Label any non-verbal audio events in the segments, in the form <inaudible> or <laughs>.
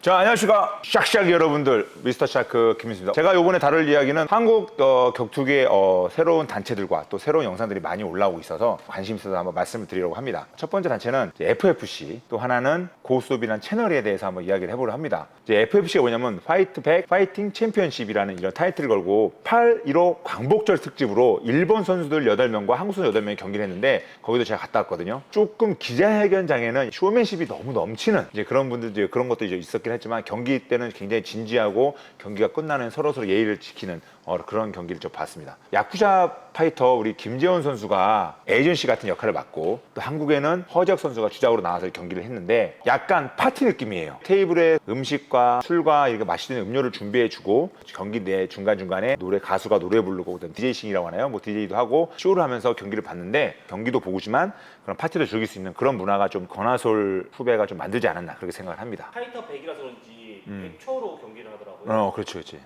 자, 안녕하십니까. 샥샥 여러분들. 미스터 샤크 김민수입니다. 제가 요번에 다룰 이야기는 한국 어, 격투기의 어, 새로운 단체들과 또 새로운 영상들이 많이 올라오고 있어서 관심 있어서 한번 말씀을 드리려고 합니다. 첫 번째 단체는 이제 FFC, 또 하나는 고스톱이라는 채널에 대해서 한번 이야기를 해보려 합니다. 이제 FFC가 뭐냐면 파이트 백 파이팅 챔피언십이라는 이런 타이틀을 걸고 8.15 광복절 특집으로 일본 선수들 8명과 한국 선수 8명이 경기를 했는데 거기도 제가 갔다 왔거든요. 조금 기자회견장에는 쇼맨십이 너무 넘치는 이제 그런 분들도 그런 것도 이제 있었 긴 했지만 경기 때는 굉장히 진지하고 경기가 끝나는 서로서로 예의를 지키는 어, 그런 경기를 좀 봤습니다. 야쿠자 파이터 우리 김재원 선수가 에이전시 같은 역할을 맡고 또 한국에는 허지혁 선수가 주작으로 나와서 경기를 했는데 약간 파티 느낌이에요. 테이블에 음식과 술과 이렇게 맛있는 음료를 준비해주고 경기 내 중간중간에 노래 가수가 노래 부르고 그다음 DJ싱이라고 하나요? 뭐 DJ도 하고 쇼를 하면서 경기를 봤는데 경기도 보고지만 그런 파티도 즐길 수 있는 그런 문화가 좀 권하솔 후배가 좀 만들지 않았나 그렇게 생각을 합니다. 파이터 100이라서 그런지 음. 100초로 경기를 하더라고요. 어, 그렇죠, 그렇지.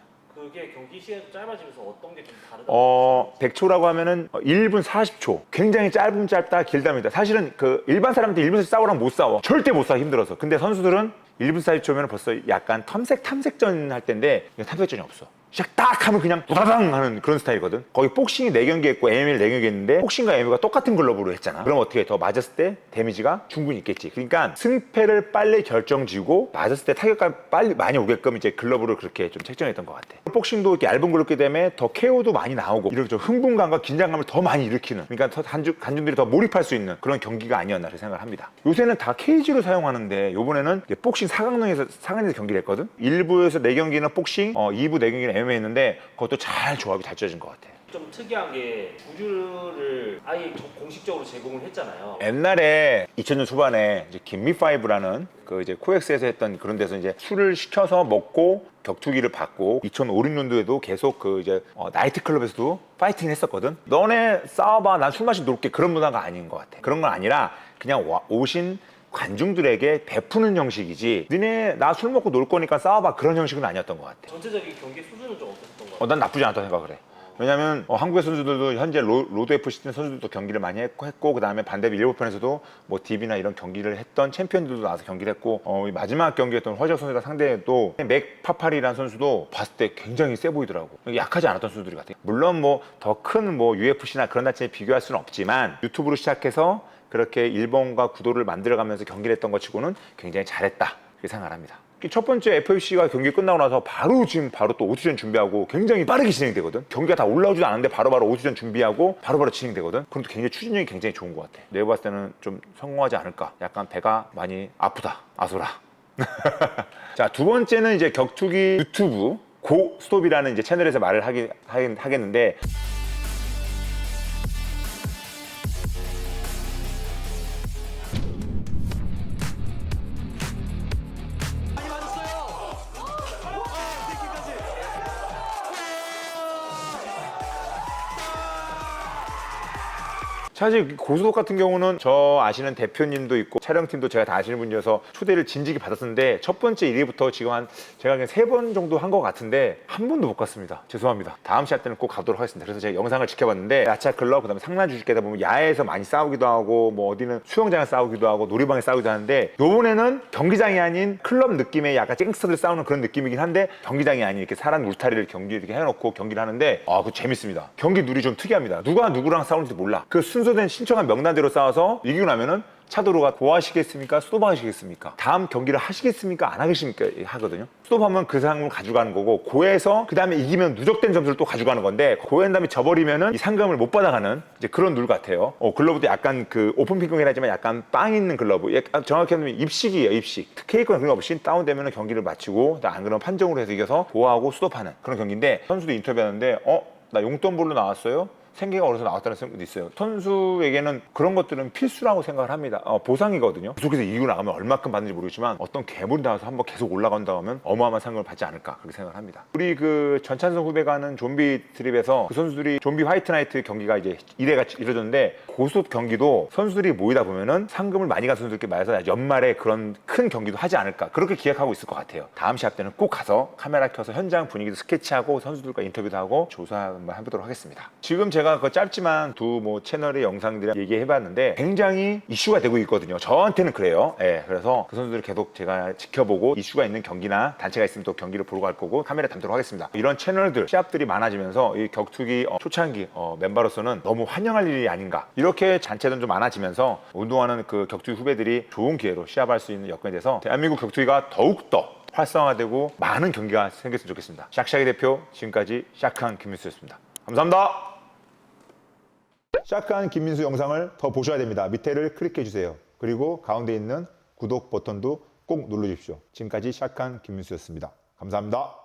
그게 경기 시간이 짧아지면서 어떤 게 좀 다르다고 어, 100초라고 하면은 1분 40초. 굉장히 짧으면 짧다, 길답니다. 사실은 그 일반 사람들 1분에서 싸우랑 못 싸워. 절대 못 싸워, 힘들어서. 근데 선수들은 1분 40초면 벌써 약간 탐색, 탐색전 할 때인데 이거 탐색전이 없어. 시작 딱 하면 그냥 우다당 하는 그런 스타일이거든. 거기 복싱이 4경기 했고 MMA를 4경기 했는데 복싱과 MMA가 똑같은 글러브로 했잖아. 그럼 어떻게 해? 더 맞았을 때 데미지가 충분히 있겠지. 그러니까 승패를 빨리 결정지고 맞았을 때 타격감 빨리 많이 오게끔 이제 글러브를 그렇게 좀 책정했던 것 같아. 복싱도 이렇게 얇은 글러브기 때문에 더 KO도 많이 나오고 이렇게 좀 흥분감과 긴장감을 더 많이 일으키는 그러니까 더 단주, 관중들이 더 몰입할 수 있는 그런 경기가 아니었나 를 생각을 합니다. 요새는 다 케이지로 사용하는데 요번에는 복싱 4강릉에서 4강에서 경기를 했거든. 1부에서 4경기는 복싱, 어, 2부 4경기는 MMA 했는데 그것도 잘 조합이 잘 짜진 것 같아. 좀 특이한 게 구주를 아예 저- 공식적으로 제공을 했잖아요. 옛날에 2000년 초반에 이제 김미5라는 그 이제 코엑스에서 했던 그런 데서 이제 술을 시켜서 먹고 격투기를 받고 2005, 6년도에도 계속 그 이제 어, 나이트클럽에서도 파이팅 했었거든. 너네 싸워봐. 난 술 마시고 놀게. 그런 문화가 아닌 것 같아. 그런 건 아니라 그냥 와- 오신 관중들에게 베푸는 형식이지. 니네 나 술 먹고 놀 거니까 싸워봐. 그런 형식은 아니었던 것 같아. 전체적인 경기 수준은 좀 어땠던 것 어, 같아요? 난 나쁘지 않다고 생각을 해. 왜냐면 어, 한국의 선수들도 현재 로, 로드 FC 팀 선수들도 경기를 많이 했고, 했고 그다음에 반대로 일본 편에서도 뭐 DB나 이런 경기를 했던 챔피언들도 나와서 경기를 했고 어, 이 마지막 경기였던 허지혁 선수가 상대도 맥 파파리라는 선수도 봤을 때 굉장히 세 보이더라고. 약하지 않았던 선수들이 같아요. 물론 뭐 더 큰뭐 UFC나 그런 단체에 비교할 수는 없지만 유튜브로 시작해서 그렇게 일본과 구도를 만들어가면서 경기를 했던 것 치고는 굉장을 잘했다. 이렇게 생각을 합니다. 첫 번째 FFC가 경기 끝나고 나서 바로 지금 바로 또 오투전 준비하고 굉장히 빠르게 진행되거든. 경기가 다 올라오지도 않았는데 바로바로 오투전 준비하고 바로 바로 진행되거든. 그럼 또 굉장히 추진력이 굉장히 좋은 것 같아. 내가 봤을 때는 좀 성공하지 않을까. 약간 배가 많이 아프다. 아소라. <laughs> 자, 두 번째는 이제 격투기 유튜브 고 스톱이라는 이제 채널에서 말을 하긴 하겠는데 사실 고수독 같은 경우는 저 아시는 대표님도 있고 촬영팀도 제가 다 아시는 분이어서 초대를 진지게 받았었는데 첫 번째 1위부터 지금 한 제가 그냥 세 번 정도 한 것 같은데 한 번도 못 갔습니다. 죄송합니다. 다음 시합 때는 꼭 가도록 하겠습니다. 그래서 제가 영상을 지켜봤는데 야차 클럽 그다음에 상남 주식계다 보면 야외에서 많이 싸우기도 하고 뭐 어디는 수영장에 싸우기도 하고 놀이방에 싸우기도 하는데 요번에는 경기장이 아닌 클럽 느낌의 약간 쟁스터들 싸우는 그런 느낌이긴 한데 경기장이 아닌 이렇게 사람 울타리를 경기 이렇게 해놓고 경기를 하는데 아, 그 재밌습니다. 경기 룰이 좀 특이합니다. 누가 누구랑 싸우는지 몰라. 그 순서 된 신청한 명단대로 싸워서 이기고 나면은 차도로가 도와하시겠습니까? 수도하시겠습니까? 다음 경기를 하시겠습니까? 안 하겠습니까? 하거든요. 수도하면 그 상금을 가져가는 거고 고에서 그 다음에 이기면 누적된 점수를 또 가져가는 건데 고한 다음에 져버리면은 이 상금을 못 받아가는 이제 그런 룰 같아요. 어, 글러브도 약간 그 오픈 핑크긴 하지만 약간 빵 있는 글러브. 약간 정확히 하면 입식이에요. 입식. 케이크나 그런 거 없이 다운되면 경기를 마치고 안 그러면 판정으로 해서 이겨서 보호하고 수도하는 그런 경기인데 선수도 인터뷰하는데 어? 나 용돈볼로 나왔어요? 생계가 어려서 나왔다는 생각도 있어요. 선수에게는 그런 것들은 필수라고 생각을 합니다. 어, 보상이거든요. 계속해서 이기고 나가면 얼마큼 받는지 모르겠지만 어떤 괴물이 나와서 한번 계속 올라간다 하면 어마어마한 상금을 받지 않을까 그렇게 생각을 합니다. 우리 그 전찬성 후배가 하는 좀비 트립에서 그 선수들이 좀비 화이트 나이트 경기가 이제 1회가 이루어졌는데 고속 경기도 선수들이 모이다 보면은 상금을 많이 간 선수들께 말해서 연말에 그런 큰 경기도 하지 않을까 그렇게 기약하고 있을 것 같아요. 다음 시합 때는 꼭 가서 카메라 켜서 현장 분위기도 스케치하고 선수들과 인터뷰도 하고 조사 한번 해보도록 하겠습니다. 지금 제가 제가 그 짧지만 두 뭐 채널의 영상들 얘기해봤는데 굉장히 이슈가 되고 있거든요. 저한테는 그래요. 예, 그래서 그 선수들을 계속 제가 지켜보고 이슈가 있는 경기나 단체가 있으면 또 경기를 보러 갈 거고 카메라 담도록 하겠습니다. 이런 채널들, 시합들이 많아지면서 이 격투기 어, 초창기 어, 멤버로서는 너무 환영할 일이 아닌가. 이렇게 잔체는 좀 많아지면서 운동하는 그 격투기 후배들이 좋은 기회로 시합할 수 있는 여건이 돼서 대한민국 격투기가 더욱더 활성화되고 많은 경기가 생겼으면 좋겠습니다. 샥샥이 대표 지금까지 샥한 김민수였습니다. 감사합니다. 샥한 김민수 영상을 더 보셔야 됩니다. 밑에를 클릭해 주세요. 그리고 가운데 있는 구독 버튼도 꼭 눌러 주십시오. 지금까지 샥한 김민수였습니다. 감사합니다.